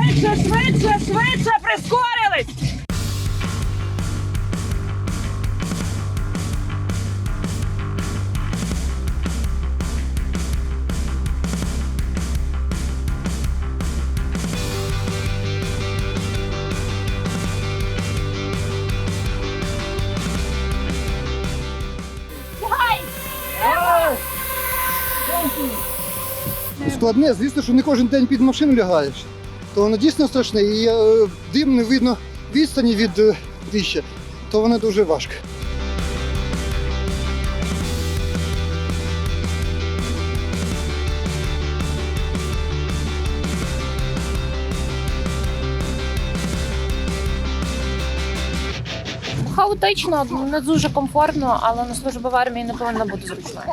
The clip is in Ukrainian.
Швидше, швидше, швидше, прискорились! Складне, звісно, що не кожен день під машину лягаєш. То воно дійсно страшне. І е, дим не видно відстані від е, дища, то воно дуже важко. Хаотично, не дуже комфортно, але на службу в армії не повинна бути зручною.